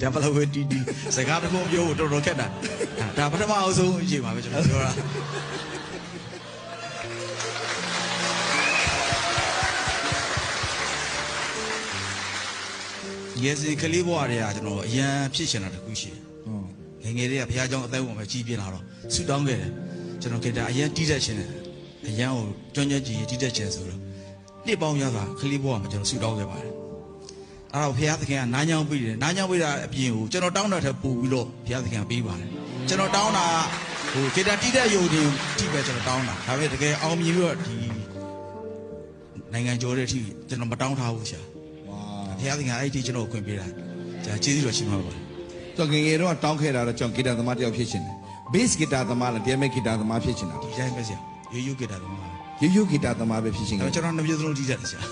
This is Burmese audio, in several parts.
ဒါဘယ်လိုပဲတီးတီးစကားတစ်ခုပြောဖို့တော်တော်ခက်တာဒါပထမအောင်ဆုံးအချိန်ပါပဲကျွန်တော်ပြောတာရေစီကလေးဘွားတွေကကျွန်တော်အရန်ဖြစ်ချင်တာတခုရှိတယ်ငယ်ငယ်လေးကဘုရားကျောင်းအသက်ဝင်ပဲကြီးပြင်းလာတော့ဆူတောင်းခဲ့တယ်ကျွန်တော်ခေတ္တအရန်တီးတတ်ချင်တယ်အရန်ကိုကျွမ်းကျွမ်းကြည်ကြည်တီးတတ်ချင်ဆိုတော့နှစ်ပေါင်းများစွာကလေးဘွားမှာကျွန်တော်ဆူတောင်းခဲ့ပါတယ် အဲ့တော့ဘုရားသခင်ကနားညောင်းပေးတယ်နားညောင်းပေးတာအပြင်ကိုကျွန်တော်တောင်းတာထက်ပိုပြီးတော့ဘုရားသခင်ကပေးပါတယ်ကျွန်တော်တောင်းတာဟိုခေတ္တတီးတဲ့ယုံတင်တီးပဲကျွန်တော်တောင်းတာဒါပေမဲ့တကယ်အောင်မြင်ပြီးတော့ဒီနိုင်ငံကျော်တဲ့အထိကျွန်တော်မတောင်းထားဘူးဆရာဝါဘုရားသခင်အဲ့ဒီကျွန်တော်ကိုခွင့်ပေးတာကျွန်တော်ကျေးဇူးတော်ရှိမှာပါတော့ငယ်ငယ်တော့တောင်းခဲ့တာတော့ကျွန်တော်ဂီတာသမားတစ်ယောက်ဖြစ်ရှင်တယ်ဘေ့စ်ဂီတာသမားလားတရားမဲ့ဂီတာသမားဖြစ်ရှင်တာဒီတိုင်းပဲဆရာရိုးရိုးကြတာတော့မှာရိုးရိုးဂီတာသမားပဲဖြစ်ရှင်ဒါခဲ့ကျွန်တော်နှစ်ပြည့်စလုံးတီးတတ်တယ်ဆရာ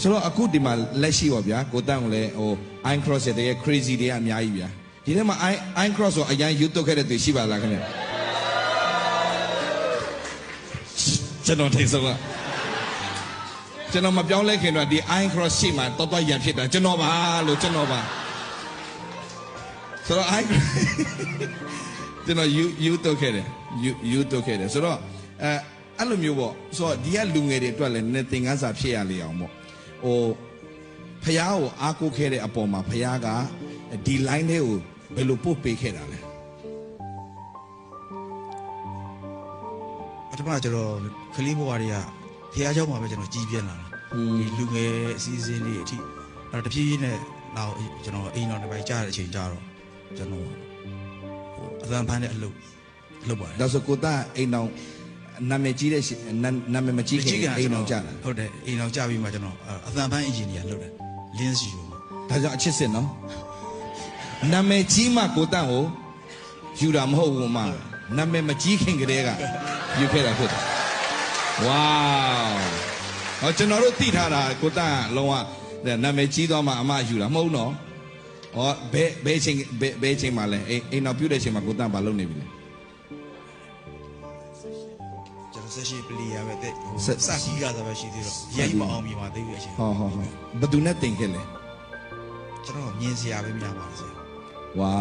ဆိုတော့အခုဒီမှာလက်ရှိပါဗျာကိုတန်းကိုလည်းဟို iron cross ရဲ့တကယ် crazy တွေကအများကြီးဗျာဒီထဲမှာ iron iron cross ဆိုအရင် YouTube ခဲ့တဲ့သူရှိပါလားခင်ဗျကျွန်တော်ထိတ်ဆုံးလားကျွန်တော်မပြောင်းလဲခင်တော့ဒီ iron cross ရှိမှတော်တော်ရံဖြစ်တာကျွန်တော်ပါလို့ကျွန်တော်ပါဆိုတော့ iron ကျွန်တော် you you တုတ်ခဲ့တယ် you you တုတ်ခဲ့တယ်ဆိုတော့အဲအဲ့လိုမျိုးပေါ့ဆိုတော့ဒီကလူငယ်တွေအတွက်လည်းနည်းနည်းသင်ခန်းစာဖြစ်ရလေအောင်ပေါ့ ဟိုဖះကိုအားကိုးခဲ့တဲ့အပေါ်မှာဖះကဒီ line လေးကိုဘယ်လိုပို့ပေးခဲ့တာလဲပထမကျွန်တော်ကလေးဘဝတွေကဘုရားကျောင်းမှာပဲကျွန်တော်ကြီးပြင်းလာတာဒီလူငယ်အစည်းအဝေးတွေအထိအဲ့တော့တဖြည်းဖြည်းနဲ့နောက်ကျွန်တော်အိမ်တော်တစ်ပိုင်းကြားတဲ့အချိန်ကြတော့ကျွန်တော်ဟိုအသံဖမ်းတဲ့အလုပ်လုပ်ပါတယ်ဒါဆိုကိုသားအိမ်အောင် နာမည်ကြီးတဲ့ရှင်နာနာမည်မကြီးခင်အိမ်အောင်ကြတာဟုတ်တယ်အိမ်တော်ကြပြီးမှကျွန်တော်အသံဖမ်းအင်ဂျင်နီယာလုပ်တယ်လင်းစီယူမှာဒါကြောင့်အချစ်စစ်နော်နာမည်ကြီးမှကိုသားကိုယူတာမဟုတ်ဘူးမနာမည်မကြီးခင်ကလေးကယူခဲ့တာဖြစ်တယ်ဝေါဟောကျွန်တော်တို့သိထားတာကိုသားကလုံးဝနာမည်ကြီးသွားမှအမယူတာမဟုတ်နော်ဟောဘယ်ဘယ်ချိန်ဘယ်ဘယ်ချိန်မှလဲအိမ်အိမ်တော်ပြုတ်တဲ့ချိန်မှာကိုသားဘာလုပ်နေပြီလဲ session player ပဲတဲ့ဟိုစက်ကြီးကသာပဲရှိသေးတော့ရိုက်မအောင်မြင်ပါသေးဘူးအရှင်ဟုတ်ဟုတ်ဟုတ်ဘယ်သူနဲ့တင်ခဲ့လဲကျွန်တော်မြင်စရာပဲများပါစေဝါ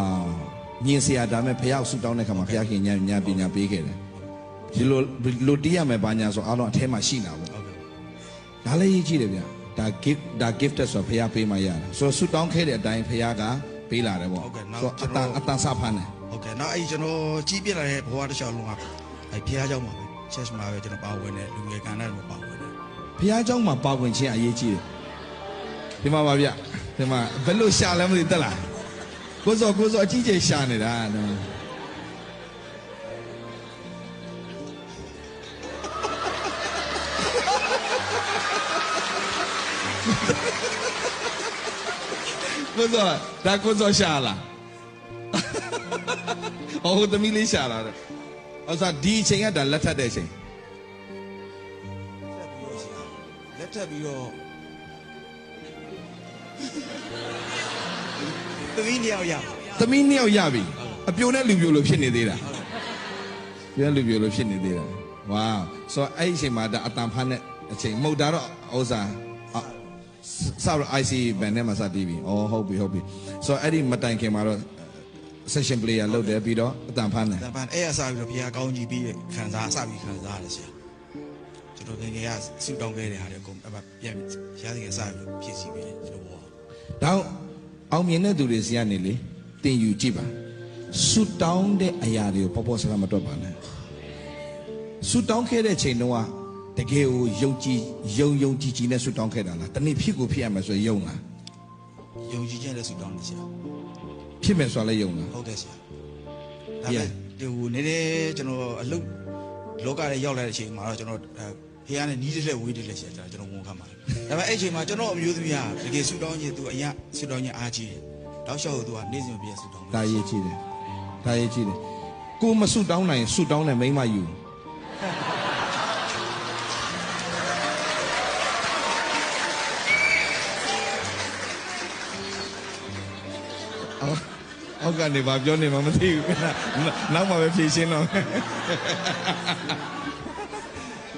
မြင်စရာဒါမဲ့ဖယောက်ဆူတောင်းတဲ့ခါမှာဖယောက်ခင်ညညပညာပေးခဲ့တယ်ဒီလိုလိုတီးရမယ်ဘာညာဆိုအားလုံးအထဲမှာရှိနေတာပေါ့ဒါလည်းရေးကြည့်တယ်ဗျဒါ gift ဒါ gift ဆိုဖရားပေးမှရတယ်ဆိုတော့ဆူတောင်းခဲ့တဲ့အတိုင်းဖရားကပေးလာတယ်ပေါ့ဆိုတော့အတန်အတန်စဖမ်းတယ်ဟုတ်ကဲ့နောက်အဲ့ကျွန်တော်ကြီးပြလာတဲ့ဘဝတစ်ချောင်းလုံးကအဲ့ဖရားကြောင့်ပါပဲ church မှာပဲကျွန်တော်ပါဝင်တယ်လူငယ်ကဏ္ဍတွေမှာပါဝင်တယ်ဘုရားကျောင်းမှာပါဝင်ခြင်းအရေးကြီးတယ်ဒီမှာပါဗျဒီမှာဘယ်လိုရှာလဲမသိတက်လားကိုစောကိုစောအကြီးကြီးရှာနေတာနော်ကိုစောဒါကိုစောရှာလားအော်ဟိုသမီးလေးရှာလာတယ် အော်စားဒီအချိန်ကဒါလက်ထပ်တဲ့အချိန်လက်ထပ်ပြီးတော့သမီးတယောက်ရသမီးနှစ်ယောက်ရပြီအပြိုနဲ့လူပြိုလို့ဖြစ်နေသေးတာပြိုနဲ့လူပြိုလို့ဖြစ်နေသေးတာဝါဆိုတော့အဲ့ဒီအချိန်မှာဒါအတန်ဖန်းတဲ့အချိန်မဟုတ်တာတော့ဥစ္စာအော်ဆောက် IC ဘန်နဲ့မှာစတီးပြီဩဟုတ်ပြီဟုတ်ပြီဆိုတော့အဲ့ဒီမတိုင်ခင်မှာတော့ session player လုပ်တယ်ပြီးတော့အတန်ဖန်းတယ်တန်ပန်အဲ့ရစပြီးတော့ဘုရားကောင်းကြီးပြီးခံစားအစပြီးခံစားရတယ်ဆရာကျွန်တော်ငယ်ငယ်ကဆူတောင်းခဲ့တဲ့ဟာတွေအကုန်အမပြန်ဘုရားသခင်စပြီးဖြည့်ဆည်းပြီးကျွန်တော်ဘောဒါအောင်မြင်တဲ့သူတွေစီကနေလေတင်ယူကြည့်ပါဆူတောင်းတဲ့အရာတွေကိုပေါ်ပေါ်ဆရာမတွက်ပါနဲ့ဆူတောင်းခဲ့တဲ့ချိန်တုန်းကတကယ်ကိုယုံကြည်ယုံယုံကြည်ကြည်နဲ့ဆူတောင်းခဲ့တာလားတနေ့ဖြစ်ကိုဖြစ်ရမယ်ဆိုရင်ယုံလားယုံကြည်ခြင်းနဲ့ဆူတောင်းတယ်ဆရာ ဖြစ်မယ်ဆိုရင်လည်းယုံလားဟုတ်တယ်ဆရာဒါပေမဲ့ဒီဟိုနေနေကျွန်တော်အလုပ်လောကထဲရောက်လာတဲ့အချိန်မှာတော့ကျွန်တော်အဲဖះနဲ့နီးတဲ့လက်ဝေးတဲ့လက်ဆရာကျွန်တော်ဝန်ခံပါတယ်ဒါပေမဲ့အဲ့အချိန်မှာကျွန်တော်အမျိုးသမီးကတကယ်ဆူတောင်းခြင်းသူအရင်ဆူတောင်းခြင်းအားကြီးတယ်တောက်လျှောက်သူကနေ့စဉ်ပြည့်ဆူတောင်းတယ်ဒါရေးကြည့်တယ်ဒါရေးကြည့်တယ်ကိုမဆူတောင်းနိုင်ဆူတောင်းတဲ့မိန်းမယူအော် အောက်ကနေဘာပြောနေမှမသိဘူးနောက်မှပဲဖြေရှင်းတော့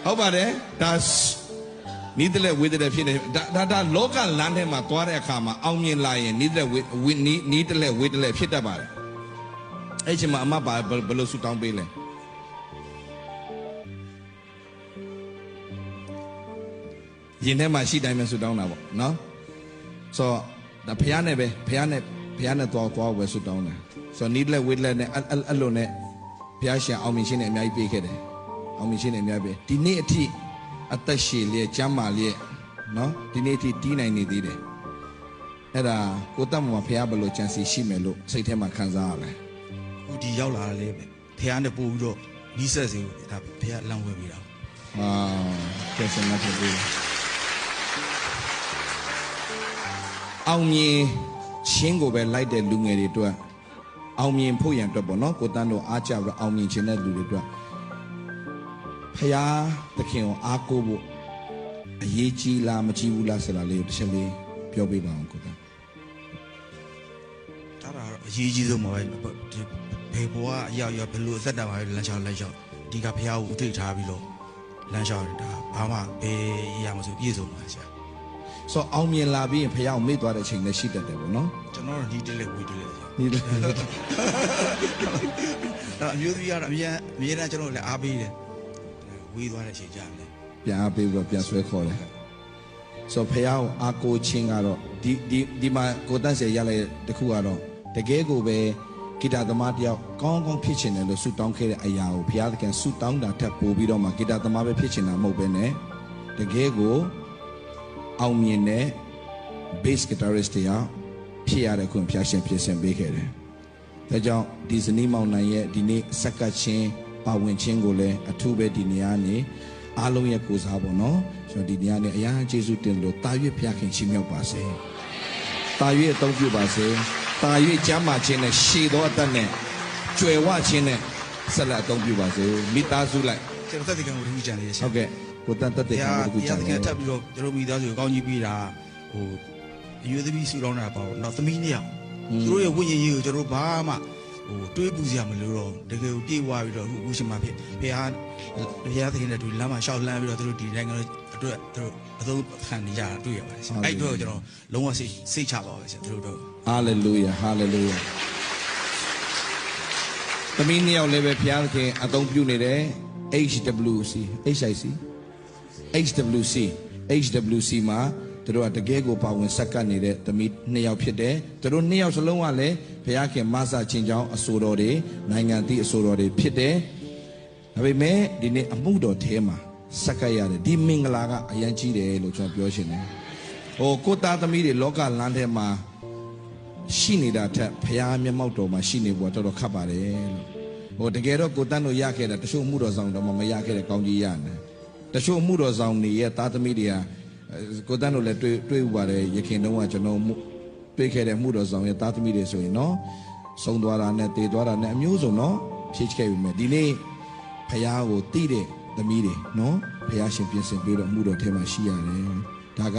ဟုတ်ပါတယ်ဒါဆနီးတဲ့လက်ဝေးတဲ့လက်ဖြစ်နေဒါဒါဒါလောကလမ်းထဲမှာသွားတဲ့အခါမှာအောင်မြင်လာရင်နီးတဲ့လက်ဝေးဝေးနီးနီးတဲ့လက်ဝေးတဲ့လက်ဖြစ်တတ်ပါတယ်အဲ့ချိန်မှာအမဘာဘယ်ဘယ်လိုဆူတောင်းပေးလဲရင်ထဲမှာရှိတိုင်းပဲဆူတောင်းတာပေါ့နော်ဆိုတော့ဒါဖះနဲ့ပဲဖះနဲ့ ဖះနဲ့သွားသွားပဲဆူတောင်းတယ်ဆိုတော့နီးတဲ့လက်ဝေးတဲ့လက်နဲ့အဲ့အဲ့အဲ့လိုနဲ့ဖះရှင်အောင်မြင်ခြင်းနဲ့အများကြီးပေးခဲ့တယ်အောင်မြင်ခြင်းနဲ့အများကြီးပေးဒီနေ့အထိအသက်ရှည်လျက်ကျမ်းမာလျက်နော်ဒီနေ့အထိတီးနိုင်နေသေးတယ်အဲ့ဒါကိုတတ်မှာဖះဘယ်လိုကြံစီရှိမယ်လို့စိတ်ထဲမှာခံစားရတယ်ဟိုဒီရောက်လာတယ်လေပဲဖះနဲ့ပို့ပြီးတော့နီးဆက်စီကိုဒါဖះလမ်းဝဲပြီးတာအာကဲစမဖြစ်ဘူးအောင်မြင် ချင်းကိုပဲလိုက်တဲ့လူငယ်တွေအတွက်အောင်မြင်ဖို့ရန်အတွက်ပေါ့နော်ကိုတန်းတို့အားကြပြီးတော့အောင်မြင်ခြင်းတဲ့လူတွေအတွက်ဖရာသခင်ကိုအားကိုးဖို့အရေးကြီးလားမကြီးဘူးလားဆိုတာလေးကိုတစ်ချက်လေးပြောပြပါအောင်ကိုတန်းဒါတော့အရေးကြီးဆုံးပါပဲဒီဘေဘောကအရောက်ရောက်ဘယ်လိုအသက်တာပါလဲလမ်းလျှောက်လိုက်လျှောက်ဒီကဖះကိုဥထိတ်ထားပြီးတော့လမ်းလျှောက်တာဘာမှဘယ်ရမှာဆိုပြည့်စုံပါဆရာ ဆိုတော့အောင်မြင်လာပြီးရင်ဖယောင်းမေ့သွားတဲ့ချိန်လည်းရှိတတ်တယ်ပေါ့နော်ကျွန်တော်ညီတလေဝီတလေညီတလေအမျိုးသမီးကတော့အမြဲအမြဲတမ်းကျွန်တော်လည်းအားပေးတယ်ဝီသွားတဲ့ချိန်ကြာတယ်ပြန်အားပေးပြီးတော့ပြန်ဆွဲခေါ်တယ်ဆိုတော့ဖယောင်းအားကိုချင်းကတော့ဒီဒီဒီမှာကိုတန့်စေရလိုက်တခုကတော့တကယ်ကိုပဲဂီတသမားတယောက်ကောင်းကောင်းဖြစ်ချင်တယ်လို့ဆုတောင်းခဲ့တဲ့အရာကိုဘုရားသခင်ဆုတောင်းတာထပ်ပို့ပြီးတော့မှဂီတသမားပဲဖြစ်ချင်တာမဟုတ်ပဲねတကယ်ကို အောင်မြင်တဲ့ bass guitarist တယောက်ဖြစ်ရတဲ့ခွင့်ဘုရားရှင်ဖြစ်စင်ပေးခဲ့တယ်။ဒါကြောင့်ဒီဇနီးမောင်နှံရဲ့ဒီနေ့စက္ကပ်ချင်းပါဝင်ခြင်းကိုလည်းအထူးပဲဒီနေရာနေအားလုံးရဲ့ကိုးစားပါတော့။ဆိုတော့ဒီနေရာနေအရာကျေးဇူးတင်လို့တာရွေ့ဘုရားခင်ချီးမြှောက်ပါစေ။တာရွေ့အသုံးပြုပါစေ။တာရွေ့ကျမ်းမာခြင်းနဲ့ရှည်သောအသက်နဲ့ကြွယ်ဝခြင်းနဲ့ဆက်လက်အသုံးပြုပါစေ။မိသားစုလိုက်ကျွန်တော်သက်သေခံကိုထူးကြံနေရဆဟုရာတ်ကဲ့ ကိုတန်တက်တဲ့ဘုခံရားတခုဘုကြာရားသတခင်ယ်ထပ်ပြီးတော့ကျွန်တော်မိသားစုကိုကောင်းကြီးပေးတာဟိုအရွယ်သမီးဆူတောင်းတာပေါ့နောက်သမီးနှစ်ယောက်သူတို့ရဲ့ဝိညာဉ်ရေးကိုကျွန်တော်ဘာမှဟိုတွေးပူစရာမလိုတော့တကယ်ကိုပြေးသွားပြီးတော့အခုရှင်မဖြစ်ဘုရားဘုရားသခင်နဲ့တူလမ်းမှာရှောက်လမ်းပြီးတော့သူတို့ဒီနိုင်ငံအတွက်သူတို့အသုံးခံနေကြတာတွေ့ရပါတယ်ဆရာအဲ့အတွက်ကျွန်တော်လုံးဝစိတ်စိတ်ချပါပါဆရာသူတို့တော့ဟာလေလုယာဟာလေလုယာသမီးနှစ်ယောက်လည်းပဲဘုရားသခင်အသုံးပြုနေတယ် HWC HIC HWC HWC မှာသူတို့ကတကယ်ကိုပါဝင်ဆက်ကပ်နေတဲ့သမီးနှစ်ယောက်ဖြစ်တယ်သူတို့နှစ်ယောက်စလုံးကလည်းဘုရားခင်မဆာချင်းချောင်းအဆိုတော်တွေနိုင်ငံတည်အဆိုတော်တွေဖြစ်တယ်ဒါပေမဲ့ဒီနေ့အမှုတော်ထဲမှာဆက်ကပ်ရတယ်ဒီမင်္ဂလာကအရန်ကြီးတယ်လို့ကျွန်တော်ပြောရှင်တယ်ဟိုကိုသားသမီးတွေလောကလမ်းထဲမှာရှိနေတာထက်ဖရာမျက်မှောက်တော်မှာရှိနေဖို့ကတော်တော်ခက်ပါတယ်လို့ဟိုတကယ်တော့ကိုတန်းတို့ရခဲ့တာတချို့မှုတော်ဆောင်တော့မှမရခဲ့တဲ့ကောင်းကြီးရတယ် တချို့မှုတော်ဆောင်တွေရဲ့သားသမီးတွေကအဲကိုတန်းတို့လည်းတွေ့တွေ့ဥပါတယ်ရခင်တုန်းကကျွန်တော်မှုတွေ့ခဲ့တဲ့မှုတော်ဆောင်ရဲ့သားသမီးတွေဆိုရင်နော်ဆုံးသွားတာနဲ့တည်သွားတာနဲ့အမျိုးစုံနော်ဖြည့်ချခဲ့ပြီမဲ့ဒီနေ့ဖရာကိုတိတဲ့သမီးတွေနော်ဖရာရှင်ပြင်ဆင်ပြီးတော့မှုတော်ထဲမှာရှိရတယ်ဒါက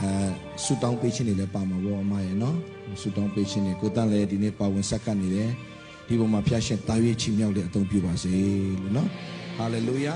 အဲဆူတောင်းပေးခြင်းတွေလည်းပါမှာပေါ့အမရဲ့နော်ဆူတောင်းပေးခြင်းတွေကိုတန်လည်းဒီနေ့ပါဝင်ဆက်ကပ်နေတယ်ဒီပုံမှာဖျားရှင်တာ၍ချီးမြှောက်တဲ့အသုံးပြုပါစေလို့နော်ဟာလေလုယာ